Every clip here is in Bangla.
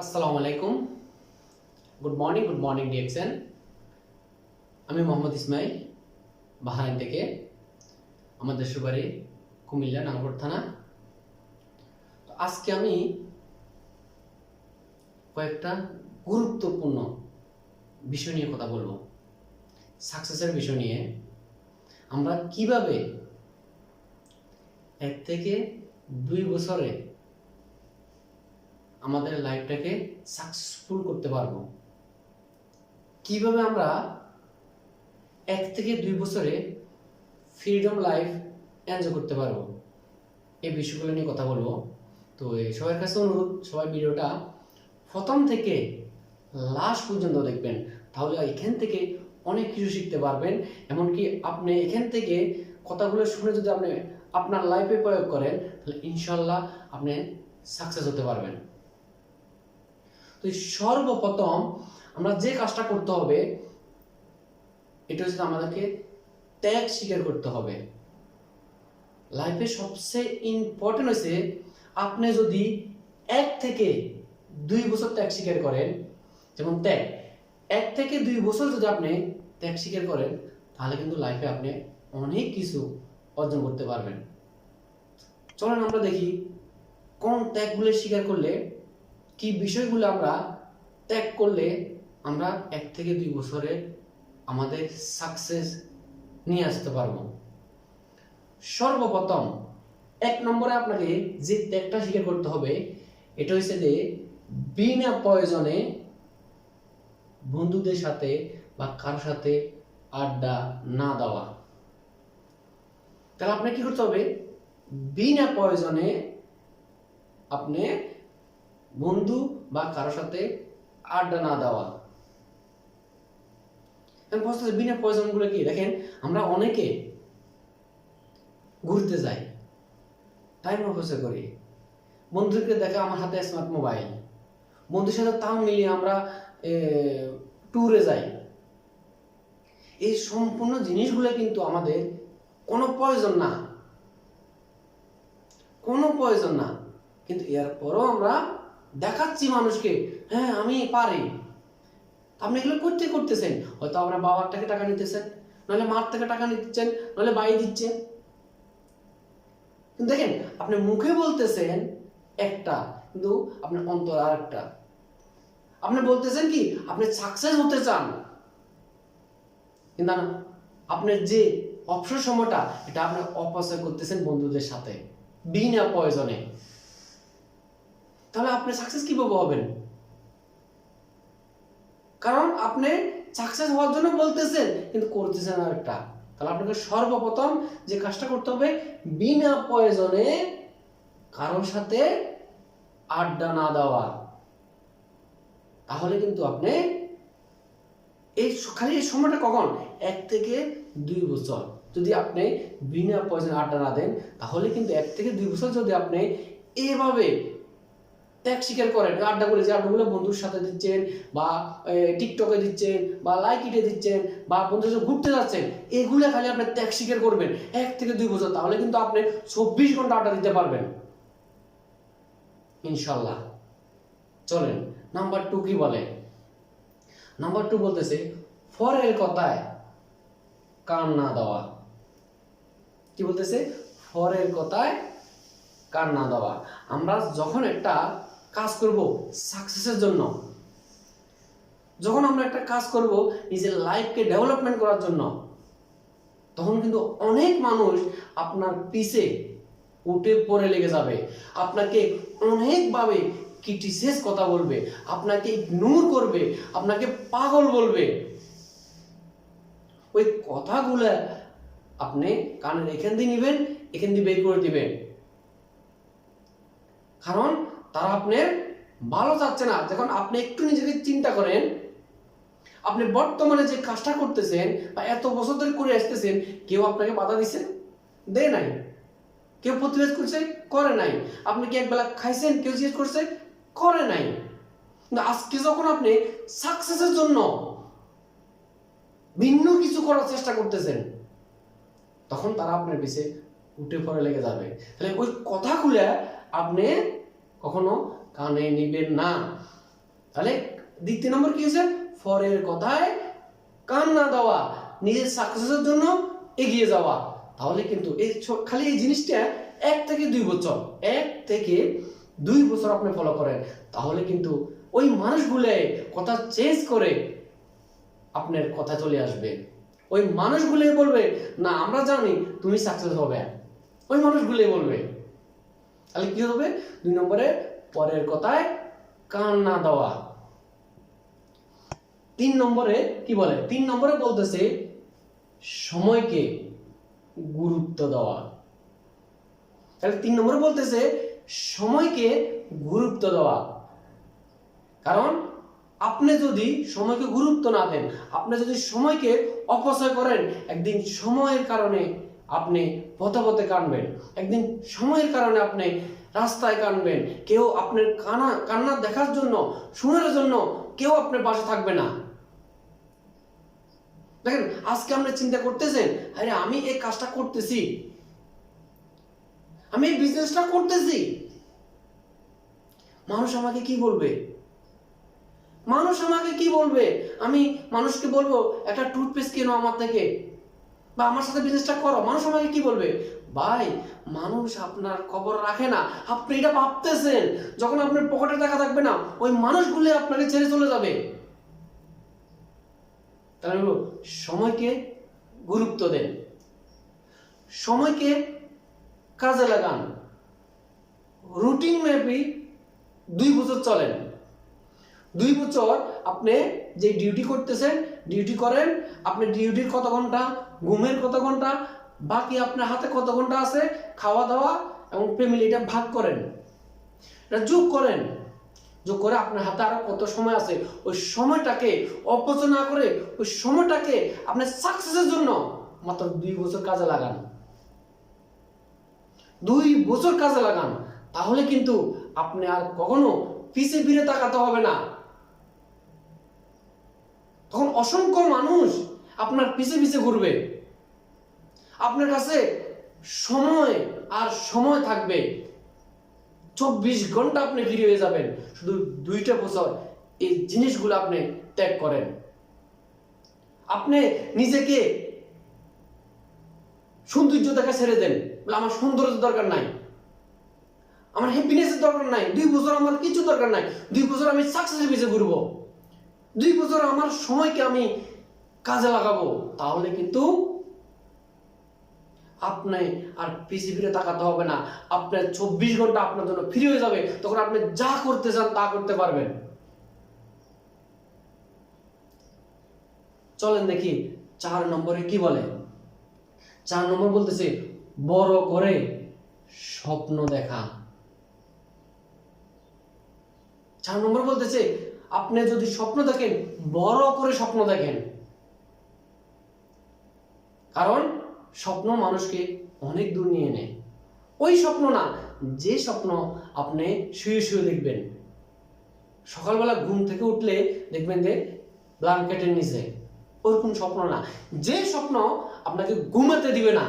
আসসালামু আলাইকুম। Good morning good morning DXN আমি মোহাম্মদ ইসমাইল, বাহারাইন থেকে আমাদের দেশের বাড়ি কুমিল্লা নাঙ্গর থানা। তো আজকে আমি কয়েকটা গুরুত্বপূর্ণ বিষয় নিয়ে কথা বলব। সাকসেসের বিষয় নিয়ে। আমরা কীভাবে এক থেকে দুই বছরে আমাদের লাইফটাকে সাকসেসফুল করতে পারব। কীভাবে আমরা এক থেকে দুই বছরে ফ্রিডম লাইফ এনজয় করতে পারব, এই বিষয়গুলো নিয়ে কথা বলব। তো এই সবার কাছে অনুরোধ, সবাই ভিডিওটা প্রথম থেকে লাস্ট পর্যন্ত দেখবেন। তাহলে এখান থেকে অনেক কিছু শিখতে পারবেন। এমনকি আপনি এখান থেকে কথাগুলো শুনে যদি আপনি আপনার লাইফে প্রয়োগ করেন, তাহলে ইনশাল্লাহ আপনি সাকসেস হতে পারবেন। তো সর্বপ্রথম আমরা যে কাজটা করতে হবে, এটা হচ্ছে আমাদেরকে ত্যাগ স্বীকার করতে হবে। লাইফে সবচেয়ে ইম্পর্টেন্ট হচ্ছে আপনি যদি এক থেকে দুই বছর ত্যাগ স্বীকার করেন, যেমন ত্যাগ, এক থেকে দুই বছর যদি আপনি ত্যাগ স্বীকার করেন, তাহলে কিন্তু লাইফে আপনি অনেক কিছু অর্জন করতে পারবেন। চলেন আমরা দেখি কোন ত্যাগগুলো স্বীকার করলে কি বিষয়গুলো আমরা ত্যাগ করলে আমরা এক থেকে দুই বছরে আমাদের সাকসেস নিয়ে আসতে পারব? সর্বপ্রথম, এক নম্বরে আপনাকে যে ত্যাগটা স্বীকার করতে হবে, এটা হচ্ছে যে বিনা প্রয়োজনে বন্ধুদের সাথে বা কারোর সাথে আড্ডা না দেওয়া। তাহলে আপনাকে কি করতে হবে? বিনা প্রয়োজনে আপনি বন্ধু বা কারোর সাথে আড্ডা না দেওয়া। বুঝতেছি বিনা প্রয়োজনগুলো কি? দেখেন, আমরা অনেকে ঘুরতে যাই। টাইম করি বন্ধুকে দেখে আমার হাতে স্মার্ট মোবাইল বন্ধুর সাথে তাও মিলিয়ে আমরা ট্যুরে যাই। এই সম্পূর্ণ জিনিসগুলো কিন্তু আমাদের কোনো প্রয়োজন না। কোনো প্রয়োজন না। কিন্তু এরপরও আমরা দেখাচ্ছি মানুষকে। হ্যাঁ আমি পারি। আপনি এগুলো করতে করতেছেন। হয়তো আপনার বাবার থেকে টাকা নিতেছেন, নাহলে মার থেকে টাকা নিচ্ছেন, নাহলে বাই দিচ্ছেন। কিন্তু দেখেন, আপনি মুখে বলতেছেন একটা, কিন্তু আপনার অন্তর আর একটা আপনি বলতেছেন কি, আপনি সাকসেস হতে চান। কিন্তু আপনার যে অবসর সময়টা, এটা আপনি অপচয় করতেছেন বন্ধুদের সাথে, বিনা প্রয়োজনে। তাহলে আপনি সাকসেস কীভাবে হবেন? কারণ আপনি সাকসেস হওয়ার জন্য বলতেছেন, কিন্তু করতেছেন আর একটা তাহলে আপনাকে সর্বপ্রথম যে কাজটা করতে হবে, বিনা প্রয়োজনে কারোর সাথে আড্ডা না দেওয়া। তাহলে কিন্তু আপনি এই খালি এই সময়টা কখন? এক থেকে দুই বছর। যদি আপনি বিনা প্রয়োজনে আড্ডা না দেন, তাহলে কিন্তু এক থেকে দুই বছর যদি আপনি এভাবে ত্যাগ স্বীকার করেন আড্ডাগুলো যে আড্ডাগুলো বন্ধুর সাথে দিচ্ছেন বা টিকটকে দিচ্ছেন বা লাইক ইটে দিচ্ছেন বা বন্ধুর সাথে ঘুরতে যাচ্ছেন, এগুলো খালি আপনি ত্যাগ স্বীকার করবেন। এক থেকে দুই বছর, তাহলে কিন্তু আপনি চব্বিশ ঘণ্টা আড্ডা দিতে পারবেন। ইনশাল্লাহ চলেন, নাম্বার টু কি বলে? নাম্বার টু বলতেছে, ফরের কথায় কান না দেওয়া। কি বলতেছে? ফরের কথায় কান না দেওয়া? আমরা যখন একটা কাজ করব সাকসেসের জন্য, যখন আমরা একটা কাজ করব নিজের লাইফকে ডেভেলপমেন্ট করার জন্য, তখন কিন্তু অনেক মানুষ আপনার পিছে উঠে পড়ে লেগে যাবে। আপনাকে অনেকভাবে ক্রিটিসাইজ কথা বলবে, আপনাকে ইগনোর করবে, আপনাকে পাগল বলবে। ওই কথাগুলো আপনি কানের এখান দিয়ে নেবেন, এখান দিয়ে বের করে দিবেন। কারণ তারা আপনার ভালো চাচ্ছে না। যখন আপনি একটু নিজেকে চিন্তা করেন, আপনি বর্তমানে যে কাজটা করতেছেন বা এত বছর ধরে করে আসতেছেন, কেউ আপনাকে বাধা দিছে? দেয় নাই। কেউ প্রতিবাদ করছে? করে নাই। আপনি কি একবেলা খাইছেন? কেউ জিজ্ঞেস করছে? করে নাই। আজকে যখন আপনি সাকসেসের জন্য ভিন্ন কিছু করার চেষ্টা করতেছেন, তখন তারা আপনার পিছে উঠে পড়ে লেগে যাবে। তাহলে ওই কথাগুলো আপনি কখনো কানে নিবেন না। তাহলে দ্বিতীয় নম্বর কি হয়েছে? ফরের কথায় কান না দেওয়া, নিজের সাকসেসের জন্য এগিয়ে যাওয়া। তাহলে কিন্তু এই খালি এই জিনিসটা এক থেকে দুই বছর, এক থেকে দুই বছর আপনি ফলো করেন। তাহলে কিন্তু ওই মানুষগুলো কথা চেঞ্জ করে আপনার কথা চলে আসবে। ওই মানুষগুলোই বলবে, না, আমরা জানি তুমি সাকসেস হবে। ওই মানুষগুলোই বলবে। তাহলে কি হবে? দুই নম্বরে পরের কথায় কান না দেওয়া। তিন নম্বরে কি বলে? তিন নম্বরে বলতেছে সময়কে গুরুত্ব দেওয়া। তাহলে তিন নম্বরে বলতেছে সময়কে গুরুত্ব দেওয়া। কারণ আপনি যদি সময়কে গুরুত্ব না দেন, আপনি যদি সময়কে অপচয় করেন, একদিন সময়ের কারণে আপনি পথে পথে কানবেন। একদিন সময়ের কারণে আপনি রাস্তায় কানবেন। কেউ আপনার কানা, কান্না দেখার জন্য, শোনার জন্য কেউ আপনার পাশে থাকবে না। দেখেন, আজকে আপনি চিন্তা করতেছেন, আরে, আমি এই কাজটা করতেছি। আমি এই বিজনেসটা করতেছি। মানুষ আমাকে কি বলবে? মানুষ আমাকে কি বলবে? আমি মানুষকে বলব, একটা টুথপেস্ট কেনো আমার থেকে? বা আমার সাথে বিজনেসটা করো। মানুষ আমাকে কি বলবে? ভাই, মানুষ আপনার খবর রাখে না। আপনি এটা ভাবতেছেন, যখন আপনার পকেটে টাকা থাকবে না, ওই মানুষগুলো আপনাকে ছেড়ে চলে যাবে। তাহলে হলো সময়কে গুরুত্ব দেন। সময়কে কাজে লাগান। রুটিন মেপি দুই বছর চলেন। দুই বছর আপনি যে ডিউটি করতেছেন ডিউটি করেন, আপনি ডিউটির কত ঘণ্টা, ঘুমের কত ঘণ্টা, বাকি আপনার হাতে কত ঘণ্টা আছে, খাওয়া দাওয়া এবং ফ্যামিলিটা ভাগ করেন। এটা যোগ করেন। যোগ করে আপনার হাতে আরও কত সময় আছে, ওই সময়টাকে অপচয় না করে, ওই সময়টাকে আপনার সাকসেসের জন্য মাত্র দুই বছর কাজে লাগান। দুই বছর কাজে লাগান, তাহলে কিন্তু আপনি আর কখনো পিছে ফিরে তাকাতে হবে না। তখন অসংখ্য মানুষ আপনার পিছে পিছে ঘুরবে। আপনার কাছে সময় আর সময় থাকবে। চব্বিশ ঘণ্টা আপনি ফিরে হয়ে যাবেন। শুধু দুইটা বছর এই জিনিসগুলো আপনি ত্যাগ করেন। আপনি নিজেকে সৌন্দর্য দেখা ছেড়ে দেন। বলে, আমার সৌন্দর্য দরকার নাই। আমার হ্যাপিনেসের দরকার নাই। দুই বছর আমার কিছু দরকার নাই। দুই বছর আমি সাকসেসের পিছিয়ে ঘুরবো। দুই বছর আমার সময়কে আমি কাজে লাগাবো, তাহলে কিন্তু আপনি আর পিছিয়ে ফিরে তাকাতে হবে না। আপনার চব্বিশ ঘণ্টা আপনার জন্য ফ্রি হয়ে যাবে, তখন আপনি যা করতে চান তা করতে পারবেন। চলেন দেখি, চার নম্বরে কি বলে? চার নম্বর বলতেছে, বড় করে স্বপ্ন দেখা। চার নম্বর বলতেছে আপনি যদি স্বপ্ন দেখেন, বড় করে স্বপ্ন দেখেন। কারণ স্বপ্ন মানুষকে অনেক দূর নিয়ে নেয়। ওই স্বপ্ন না, যে স্বপ্ন আপনি শুয়ে শুয়ে দেখবেন। সকালবেলা ঘুম থেকে উঠলে দেখবেন যে ব্ল্যাঙ্কেটের নিচে। ওরকম স্বপ্ন না। যে স্বপ্ন আপনাকে ঘুমাতে দিবে না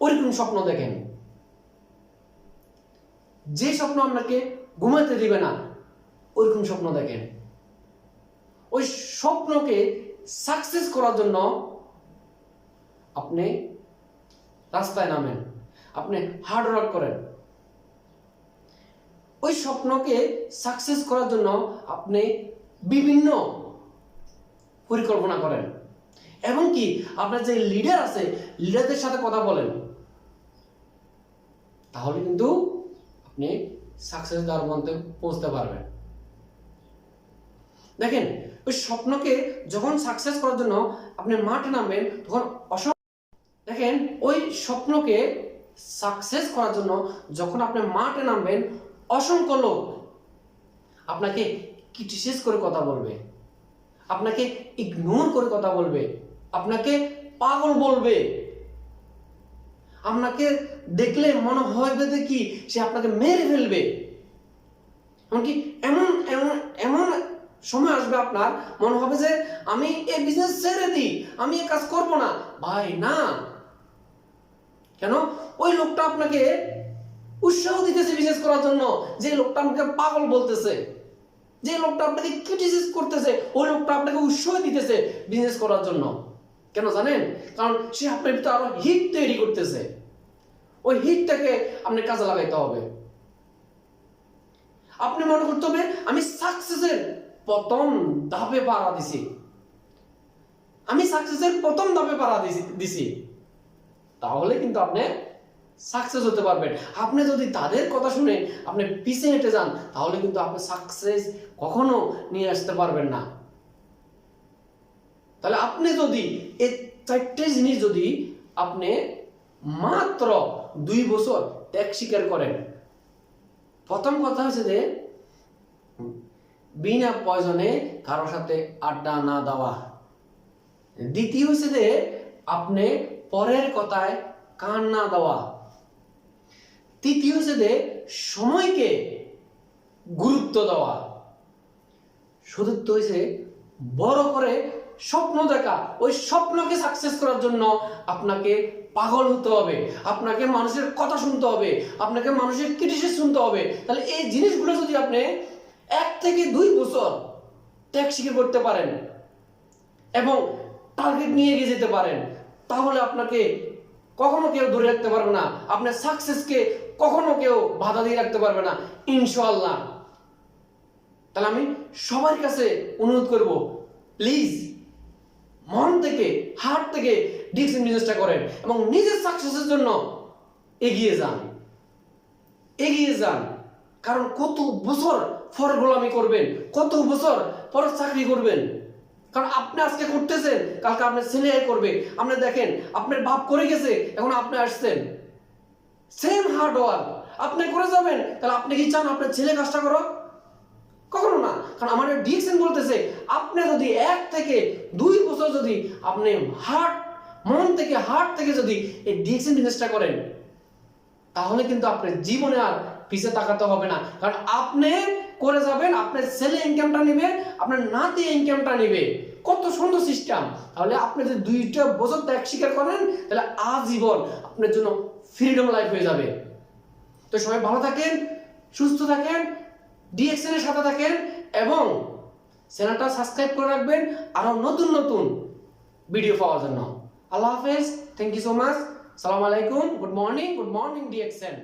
ওইরকম স্বপ্ন দেখেন। যে স্বপ্ন আপনাকে ঘুমাতে দিবে না ওইরকম স্বপ্ন দেখেন। ওই স্বপ্নকে সাকসেস করার জন্য আপনি রাস্তায় নামেন, আপনি হার্ড ওয়ার্ক করেন। ওই স্বপ্নকে সাকসেস করার জন্য আপনি বিভিন্ন পরিকল্পনা করেন। এবং কি আপনার যে লিডার আছে লিডারদের সাথে কথা বলেন। তাহলে কিন্তু আপনি সাকসেস দেওয়ার মধ্যে পৌঁছতে পারবেন। দেখেন, ওই স্বপ্নকে যখন সাকসেস করার জন্য আপনি মাঠে নামবেন, তখন অসম দেখেন, ওই স্বপ্নকে সাকসেস করার জন্য যখন আপনি মাঠে নামবেন, অসংখ্য লোক আপনাকে ক্রিটিসাইজ করে কথা বলবে, আপনাকে ইগনোর করে কথা বলবে, আপনাকে পাগল বলবে। আপনাকে দেখলে মনে হবে কি? সে আপনাকে মেরে ফেলবে। এমনকি এমন এমন এমন সময় আসবে আপনার, মনে হবে যে আমি এই বিজনেস ছেড়ে দিই, আমি এই কাজ করব না। ভাই, না। কেন? ওই লোকটা আপনাকে উৎসাহ দিতেছে বিজনেস করার জন্য। যে লোকটা আমাকে পাগল বলতেছে। যে লোকটা আপনাকে ক্রিটিসাইজ করতেছে, ওই লোকটা আপনাকে উৎসাহ দিতেছে বিজনেস করার জন্য। কেন জানেন? কারণ সে আপনার ভিতরে আরও হিট তৈরি করতেছে। ওই হিটটাকে আপনি কাজে লাগাইতে হবে। আপনি মনে করতে হবে, আমি সাকসেসের প্রথম ধাপে পাড়া দিছি। আমি সাকসেসের প্রথম ধাপে পাড়া দিছি তাহলে কিন্তু আপনি সাকসেস হতে পারবেন। আপনি যদি তাদের কথা শুনে আপনি পিছে হেঁটে যান, তাহলে কিন্তু আপনি সাকসেস কখনো নিয়ে আসতে পারবেন না। তাহলে আপনি যদি এই চারটে জিনিস যদি আপনি মাত্র দুই বছর ত্যাগ স্বীকার করেন, প্রথম কথা হচ্ছে যে বিনা প্রয়োজনে কারোর সাথে আড্ডা না দেওয়া। দ্বিতীয় হচ্ছে যে, আপনি পরের কথায় কান না দেওয়া। তৃতীয় হচ্ছে যে, সময়কে গুরুত্ব দেওয়া। চতুর্থ হয়েছে বড় করে স্বপ্ন দেখা। ওই স্বপ্নকে সাকসেস করার জন্য আপনাকে পাগল হতে হবে। আপনাকে মানুষের কথা শুনতে হবে। আপনাকে মানুষের ক্রিটিসিস শুনতে হবে। তাহলে এই জিনিসগুলো যদি আপনি থেকে দুই বছর ত্যাগ স্বীকার করতে পারেন এবং টার্গেট নিয়ে এগিয়ে যেতে পারেন, তাহলে আপনাকে কখনো কেউ ধরে রাখতে পারবে না। আপনার সাকসেসকে কখনো কেউ বাধা দিয়ে রাখতে পারবে না ইনশাল্লাহ তাহলে আমি সবার কাছে অনুরোধ করব প্লিজ মন থেকে হার্ট থেকে ডিসিশন বিজনেসটা করেন এবং নিজের সাকসেসের জন্য এগিয়ে যান। এগিয়ে যান। কারণ কত বছর পর গোলামি করবেন, কত বছর পর চাকরি করবেন? কারণ আপনি আজকে করতেছেন, কালকে আপনার ছেলে করবে। আপনি দেখেন, আপনার বাপ করে গেছে, এখন আপনি আসছেন। সেম হার্ড ওয়ার্ক আপনি করে যাবেন, তাহলে আপনি কি চান আপনার ছেলে কাজটা করো কখনো না। কারণ আমাদের ডিএকশন বলতেছে, আপনি যদি এক থেকে দুই বছর যদি আপনি হার্ট মন থেকে হার্ট থেকে যদি এই ডিএকশন বিজনেসটা করেন, তাহলে কিন্তু আপনার জীবনে আর পিছিয়ে তাকাতে হবে না। কারণ আপনি করে যাবেন, আপনার ছেলে ইনকামটা নেবে, আপনার নাতি ইনকামটা নেবে। কত সুন্দর সিস্টেম তাহলে আপনি যদি দুইটা বছর ত্যাগ স্বীকার করেন, তাহলে আজীবন আপনার জন্য ফ্রিডম লাইফ হয়ে যাবে। তো সবাই ভালো থাকেন, সুস্থ থাকেন ডিএক্সএন এর সাথে থাকেন এবং চ্যানেলটা সাবস্ক্রাইব করে রাখবেন আরও নতুন নতুন ভিডিও পাওয়ার জন্য। আল্লাহ হাফেজ থ্যাংক ইউ সো মাচ সালাম আলাইকুম good morning good morning DXN